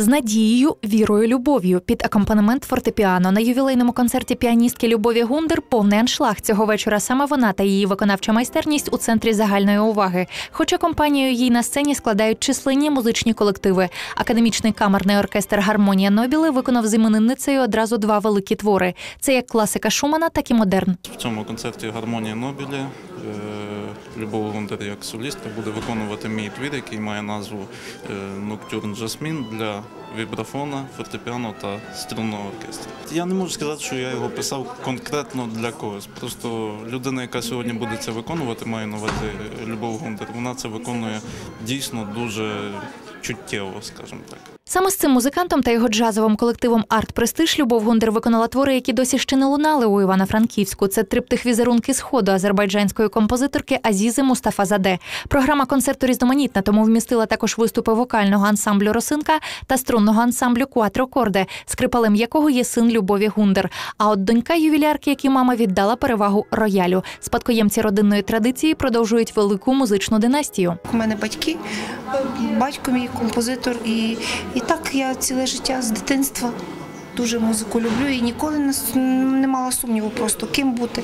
з надією, вірою, любов'ю під акомпанемент фортепіано на ювілейному концерті піаністки Любові Гундер повний аншлаг цього вечора. Саме вона та її виконавча майстерність у центрі загальної уваги. Хоча компанію їй на сцені складають численні музичні колективи. Академічний камерний оркестр Гармонія Нобіле виконав з іменинницею одразу два великі твори: це як класика Шумана, так і модерн. В цьому концерті Гармонія Нобілі. Е, Любов Гундер як солістка буде виконувати мій твір, який має назву е, Ноктюрн Жасмін для вібрафона, фортепіано та струнного оркестру. Я не можу сказати, що я його писав конкретно для когось. Просто людина, яка сьогодні буде це виконувати, маю на увазі Любов Гундер, вона це виконує дійсно дуже чуттєво, скажімо так. Саме з цим музикантом та його джазовим колективом Арт Престиж Любов Гундер виконала твори, які досі ще не лунали у Івано-Франківську. Це триптих візерунки сходу азербайджанської композиторки Азізи Мустафа Заде. Програма концерту різноманітна, тому вмістила також виступи вокального ансамблю Росинка та струнного ансамблю Куатро Корде, скрипалем якого є син Любові Гундер. А от донька ювілярки, якій мама віддала перевагу роялю. Спадкоємці родинної традиції продовжують велику музичну династію. У мене батьки, батько мій композитор, і, і так я ціле життя з дитинства дуже музику люблю. І ніколи не, мала сумніву просто ким бути,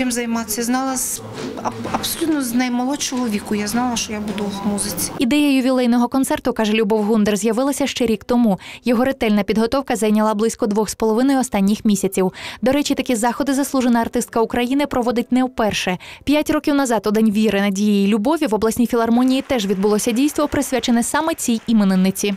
чим займатися. Знала з аб- абсолютно з наймолодшого віку. Я знала, що я буду в музиці. Ідея ювілейного концерту, каже Любов Гундер, з'явилася ще рік тому. Його ретельна підготовка зайняла близько двох з половиною останніх місяців. До речі, такі заходи заслужена артистка України проводить не вперше. П'ять років назад, у день віри, надії і любові в обласній філармонії теж відбулося дійство, присвячене саме цій іменинниці.